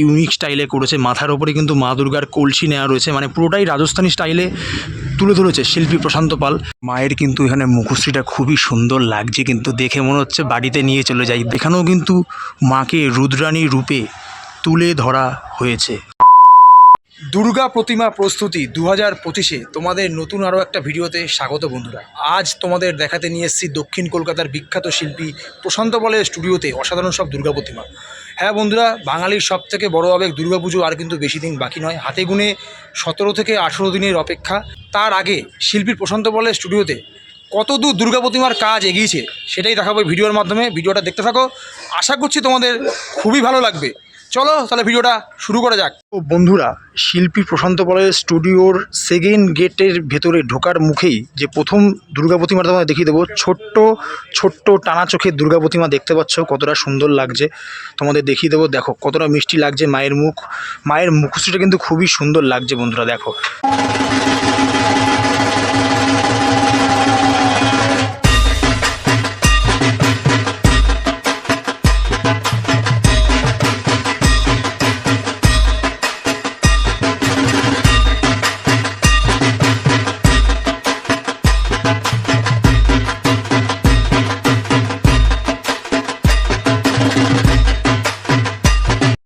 Unique স্টাইলে করেছে। মাথার ওপরে কিন্তু মা দুর্গার কলসি নেওয়া রয়েছে। মানে পুরোটাই রাজস্থানী স্টাইলে তুলে ধরেছে শিল্পী প্রশান্ত পাল। মায়ের কিন্তু এখানে মুখশ্রীটা খুবই সুন্দর লাগছে কিন্তু দেখে মনে হচ্ছে বাড়িতে নিয়ে চলে যাই এখানেও কিন্তু মাকে রুদ্রাণী রূপে তুলে ধরা হয়েছে। দুর্গা প্রতিমা প্রস্তুতি দু হাজার পঁচিশে তোমাদের নতুন আরও একটা ভিডিওতে স্বাগত বন্ধুরা। আজ তোমাদের দেখাতে নিয়ে এসেছি দক্ষিণ কলকাতার বিখ্যাত শিল্পী প্রশান্ত বলের স্টুডিওতে অসাধারণ সব দুর্গা প্রতিমা। হ্যাঁ বন্ধুরা, বাঙালির সব থেকে বড় আবেগ দুর্গাপুজো আর কিন্তু বেশি দিন বাকি নয়, হাতে গুনে সতেরো থেকে আঠেরো দিনের অপেক্ষা। তার আগে শিল্পীর প্রশান্ত বলের স্টুডিওতে কত দূর দুর্গা প্রতিমার কাজ এগিয়েছে সেটাই দেখাবো ভিডিওর মাধ্যমে। ভিডিওটা দেখতে থাকো। আশা করছি তোমাদের খুবই ভালো লাগবে। চলো তাহলে ভিডিওটা শুরু করা যাক। ও বন্ধুরা, শিল্পী প্রশান্ত পলের স্টুডিওর সেকেন্ড গেটের ভেতরে ঢোকার মুখেই যে প্রথম দুর্গা প্রতিমাটা তোমাদের দেখিয়ে দেবো, ছোট্ট ছোট্ট টানা চোখে দুর্গা প্রতিমা দেখতে পাচ্ছ, কতটা সুন্দর লাগছে। তোমাদের দেখিয়ে দেবো, দেখো কতটা মিষ্টি লাগছে মায়ের মুখ। মায়ের মুখশ্রীটা কিন্তু খুবই সুন্দর লাগছে বন্ধুরা, দেখো।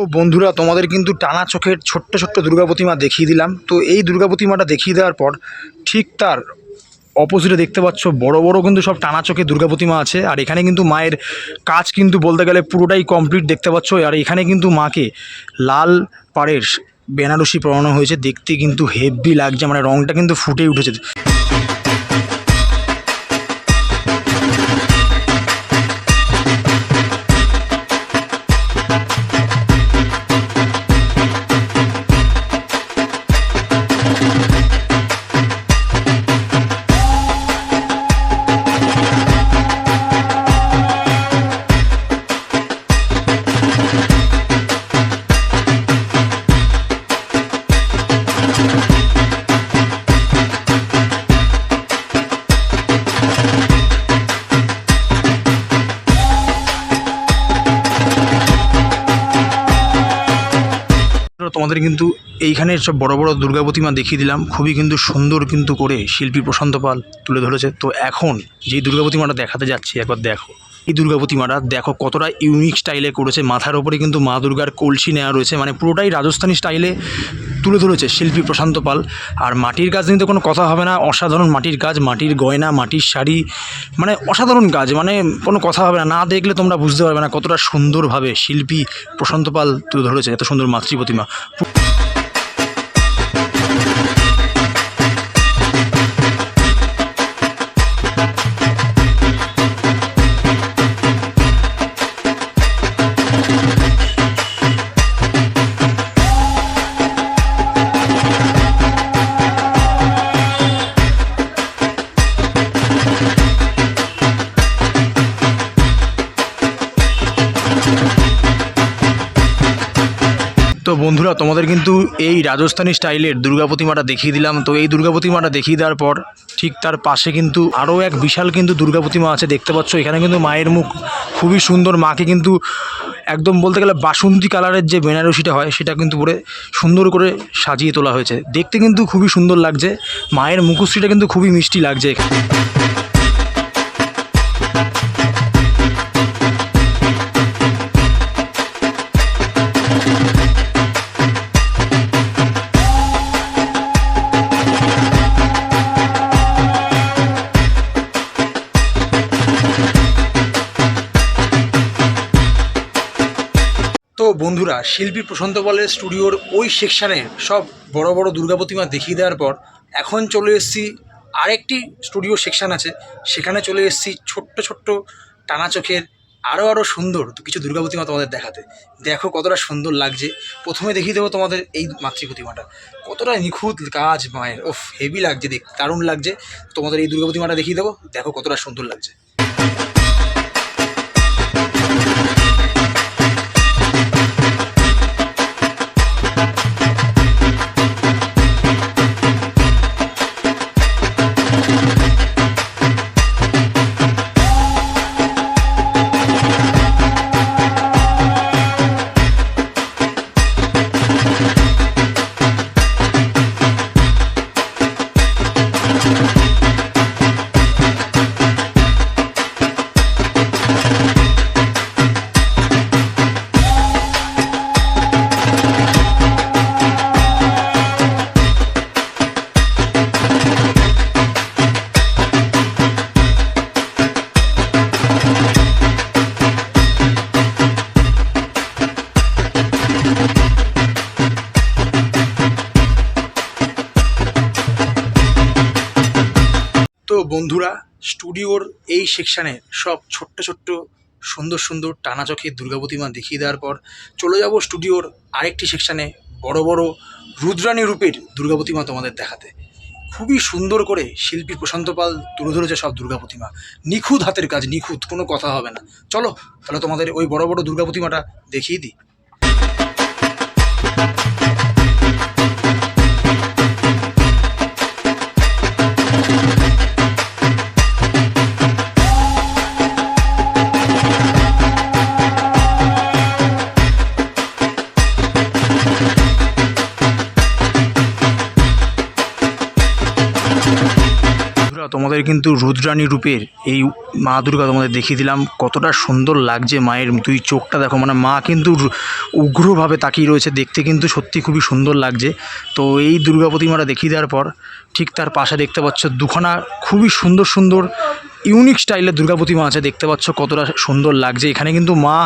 তো বন্ধুরা, তোমাদের কিন্তু টানা চোখের ছোট্ট ছোট্ট দুর্গা প্রতিমা দেখিয়ে দিলাম। তো এই দুর্গা প্রতিমাটা দেখিয়ে দেওয়ার পর ঠিক তার অপোজিটে দেখতে পাচ্ছ, বড় বড় কিন্তু সব টানা চোখে দুর্গা প্রতিমা আছে। আর এখানে কিন্তু মায়ের কাজ কিন্তু বলতে গেলে পুরোটাই কমপ্লিট দেখতে পাচ্ছ। আর এখানে কিন্তু মাকে লাল পাড়ের বেনারসি পরানো হয়েছে। দেখতে কিন্তু হেভি লাগছে মানে রংটা কিন্তু ফুটে উঠেছে। তোমাদের কিন্তু এইখানে সব বড় বড় দুর্গা প্রতিমা দেখিয়ে দিলাম। খুবই কিন্তু সুন্দর কিন্তু করে শিল্পী প্রশান্ত পাল তুলে ধরেছে। তো এখন যে দুর্গা প্রতিমাটা দেখাতে যাচ্ছি, একবার দেখো। এই দুর্গা প্রতিমাটা দেখো কতটা ইউনিক স্টাইলে করেছে। মাথার ওপরে কিন্তু মা দুর্গার কলসি নেওয়া রয়েছে। মানে পুরোটাই রাজস্থানী স্টাইলে তুলে ধরেছে শিল্পী প্রশান্ত পাল। আর মাটির কাজ নিয়ে তো কোনো কথা হবে না। অসাধারণ মাটির কাজ মাটির গয়না, মাটির শাড়ি মানে অসাধারণ কাজ মানে কোনো কথা হবে না। না দেখলে তোমরা বুঝতে পারবে না কতটা সুন্দরভাবে শিল্পী প্রশান্ত পাল তুলে ধরেছে। এত সুন্দর মাতৃ প্রতিমা তো বন্ধুরা, তোমাদের কিন্তু এই রাজস্থানী স্টাইলের দুর্গা প্রতিমাটা দেখিয়ে দিলাম। তো এই দুর্গা প্রতিমাটা দেখিয়ে দেওয়ার পর, ঠিক তার পাশে কিন্তু আরও এক বিশাল কিন্তু দুর্গা প্রতিমা আছে দেখতে পাচ্ছ। এখানে কিন্তু মায়ের মুখ খুবই সুন্দর, মাকে কিন্তু একদম বলতে গেলে বাসন্তী কালারের যে বেনারসিটা হয়, সেটা কিন্তু পরে সুন্দর করে সাজিয়ে তোলা হয়েছে। দেখতে কিন্তু খুবই সুন্দর লাগছে, মায়ের মুখশ্রীটা কিন্তু খুবই মিষ্টি লাগছে তো বন্ধুরা, শিল্পী প্রশান্ত বলের স্টুডিওর ওই সেকশানে সব বড় বড় দুর্গা প্রতিমা দেখিয়ে দেওয়ার পর এখন চলে এসেছি আরেকটি স্টুডিও সেকশান আছে। সেখানে চলে এসেছি ছোট্ট ছোট্ট টানা চোখের আরও আরও সুন্দর কিছু দুর্গা প্রতিমা তোমাদের দেখাতে। দেখো কতটা সুন্দর লাগছে। প্রথমে দেখিয়ে দেবো তোমাদের এই মাতৃ প্রতিমাটা। কতটা নিখুঁত কাজ মায়ের। ওফ হেভি লাগছে, দেখ, দারুণ লাগছে। তোমাদের এই দুর্গা প্রতিমাটা দেখিয়ে দেবো। দেখো কতটা সুন্দর লাগছে। বন্ধুরা, স্টুডিওর এই সেকশানে সব ছোট্ট ছোট্ট সুন্দর সুন্দর টানা চোখের দুর্গা প্রতিমা দেখিয়ে দেওয়ার পর চলে যাব স্টুডিওর আরেকটি সেকশানে বড় বড় রুদ্রাণী রূপের দুর্গা প্রতিমা তোমাদের দেখাতে। খুবই সুন্দর করে শিল্পী প্রশান্ত পাল তুলে ধরেছে সব দুর্গা প্রতিমা নিখুঁত হাতের কাজ, নিখুঁত, কোনো কথা হবে না। চলো, তাহলে তোমাদের ওই বড় বড় দুর্গা প্রতিমাটা দেখিয়ে দিই। তোমাদের কিন্তু রুদ্রাণী রূপের এই মা দুর্গা তোমাদের দেখিয়ে দিলাম, কতটা সুন্দর লাগছে মায়ের তুই চোখটা দেখো মানে মা কিন্তু উগ্রভাবে তাকিয়ে রয়েছে, দেখতে কিন্তু সত্যি খুবই সুন্দর লাগছে। তো এই দুর্গা প্রতিমাটা দেখিয়ে দেওয়ার পর, ঠিক তার পাশে দেখতে পাচ্ছ দুখানা খুবই সুন্দর সুন্দর ইউনিক স্টাইলের দুর্গা প্রতিমা আছে, দেখতে পাচ্ছ কতটা সুন্দর লাগছে। এখানে কিন্তু মা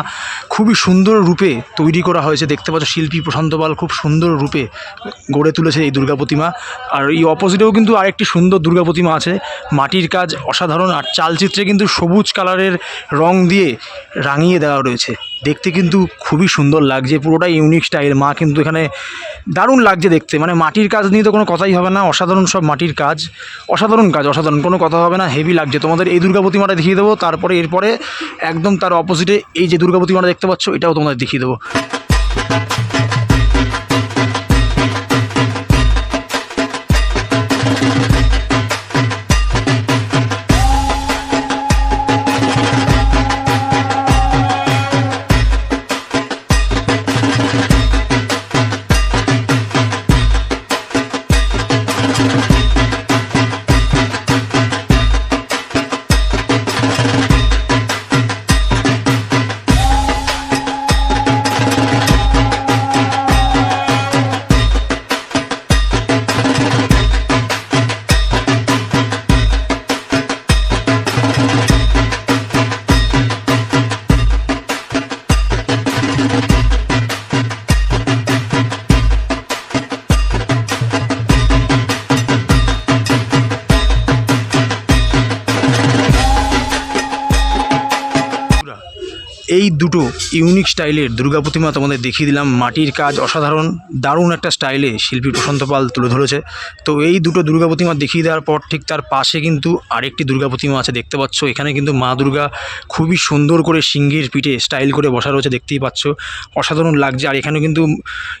খুবই সুন্দর রূপে তৈরি করা হয়েছে, দেখতে পাচ্ছ শিল্পী প্রশান্ত পাল খুব সুন্দর রূপে গড়ে তুলেছে এই দুর্গা প্রতিমা আর এই অপোজিটেও কিন্তু আরেকটি সুন্দর দুর্গা প্রতিমা আছে, মাটির কাজ অসাধারণ, আর চালচিত্রে কিন্তু সবুজ কালারের রং দিয়ে রাঙিয়ে দেওয়া রয়েছে। দেখতে কিন্তু খুবই সুন্দর লাগছে, পুরোটাই ইউনিক স্টাইল মা কিন্তু এখানে দারুণ লাগছে দেখতে। মানে মাটির কাজ নিয়ে তো কোনো কথাই হবে না, অসাধারণ সব মাটির কাজ। অসাধারণ কাজ, অসাধারণ, কোনো কথা হবে না হেভি লাগছে। তোমাদের এই দুর্গা প্রতিমাটা দেখিয়ে দেবো, তারপরে, এরপরে একদম তার অপোজিটে এই যে দুর্গা প্রতিমাটা দেখতে পাচ্ছ, এটাও তোমাদের দেখিয়ে দেবো। দুটো ইউনিক স্টাইলের দুর্গা প্রতিমা তোমাদের দেখিয়ে দিলাম। মাটির কাজ অসাধারণ, দারুণ একটা স্টাইলে শিল্পী প্রশান্ত পাল তুলে ধরেছে। তো এই দুটো দুর্গা প্রতিমা দেখিয়ে দেওয়ার পর ঠিক তার পাশে কিন্তু আরেকটি দুর্গা প্রতিমা আছে দেখতে পাচ্ছ। এখানে কিন্তু মা দুর্গা খুবই সুন্দর করে সিংহের পিঠে স্টাইল করে বসা রয়েছে দেখতেই পাচ্ছ। অসাধারণ লাগছে। আর এখানে কিন্তু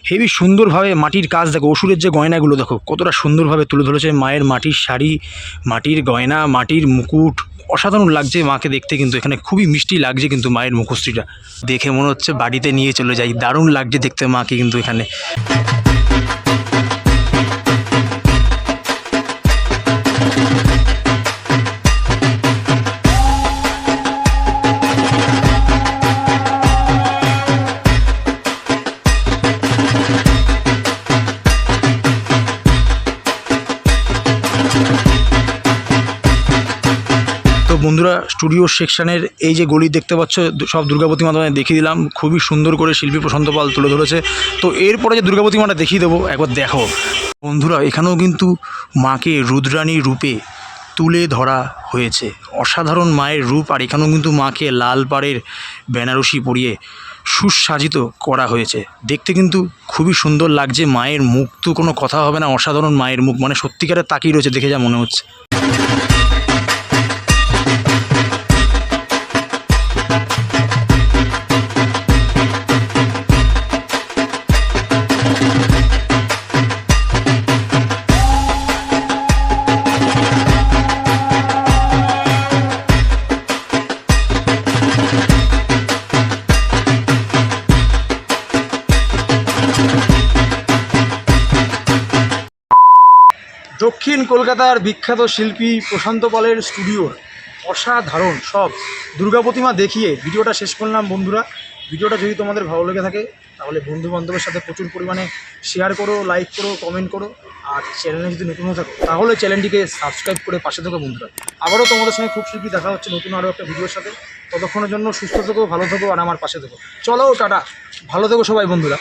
হেভি সুন্দরভাবে মাটির কাজ, দেখো অসুরের যে গয়নাগুলো, দেখো কতটা সুন্দরভাবে তুলে ধরেছে। মায়ের মাটির শাড়ি, মাটির গয়না, মাটির মুকুট অসাধারণ লাগছে মাকে দেখতে, কিন্তু এখানে খুবই মিষ্টি লাগছে কিন্তু মায়ের মুখশ্রীটা। দেখে মনে হচ্ছে বাড়িতে নিয়ে চলে যাই। দারুণ লাগছে দেখতে মাকে কিন্তু এখানে। বন্ধুরা স্টুডিও সেকশনের এই যে গলি দেখতে পাচ্ছ, সব দুর্গা তোমাদের দেখিয়ে দিলাম। খুবই সুন্দর করে শিল্পী প্রশান্ত পাল তুলে ধরেছে। তো এরপরে যে দুর্গা প্রতিমাটা দেখিয়ে দেবো, একবার দেখো। বন্ধুরা, এখানেও কিন্তু মাকে রুদ্রাণী রূপে তুলে ধরা হয়েছে। অসাধারণ মায়ের রূপ, আর এখানেও কিন্তু মাকে লাল পাড়ের বেনারসি পরিয়ে সুসাজিত করা হয়েছে। দেখতে কিন্তু খুবই সুন্দর লাগছে, মায়ের মুখ তো কোনো কথা হবে না, অসাধারণ মায়ের মুখ। মানে সত্যিকারের তাকিয়ে রয়েছে, দেখে যা মনে হচ্ছে। দক্ষিণ কলকাতার বিখ্যাত শিল্পী প্রশান্ত পালের স্টুডিওর অসাধারণ, সব। দুর্গা প্রতিমা দেখিয়ে ভিডিওটা শেষ করলাম বন্ধুরা। ভিডিওটা যদি তোমাদের ভালো লেগে থাকে, তাহলে বন্ধু বান্ধবের সাথে প্রচুর পরিমাণে শেয়ার করো লাইক করো কমেন্ট করো। আর চ্যানেলে যদি নতুন থাকো, তাহলে চ্যানেলটিকে সাবস্ক্রাইব করে পাশে থাকো বন্ধুরা। আবারও তোমাদের সঙ্গে খুব শীঘ্রই দেখা হচ্ছে নতুন আরও একটা ভিডিওর সাথে। ততক্ষণের জন্য সুস্থ থেকো, ভালো থেকো, আর আমার পাশে থেকো। চলো টাটা। ভালো থেকো সবাই বন্ধুরা।